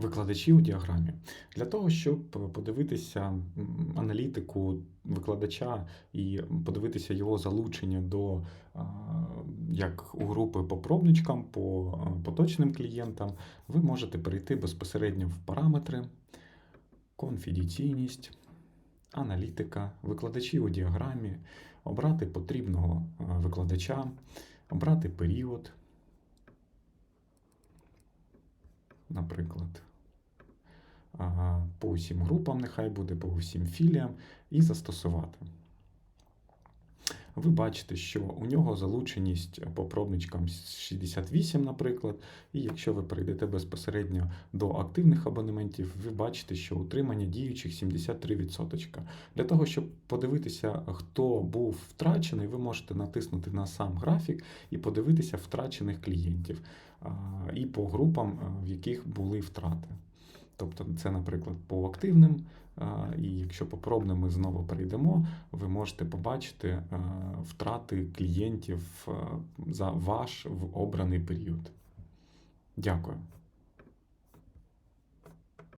Викладачі у діаграмі. Для того, щоб подивитися аналітику викладача і подивитися його залучення до як у групи по пробничкам, по поточним клієнтам, ви можете перейти безпосередньо в параметри, конфіденційність, аналітика, викладачі у діаграмі, обрати потрібного викладача, обрати період, наприклад. По усім групам, нехай буде, по усім філіям, і застосувати. Ви бачите, що у нього залученість по пробничкам 68, наприклад. І якщо ви перейдете безпосередньо до активних абонементів, ви бачите, що утримання діючих 73%. Для того, щоб подивитися, хто був втрачений, ви можете натиснути на сам графік і подивитися втрачених клієнтів і по групам, в яких були втрати. Тобто, це, наприклад, по активним. І якщо по пробним ми знову перейдемо, ви можете побачити втрати клієнтів за ваш обраний період. Дякую.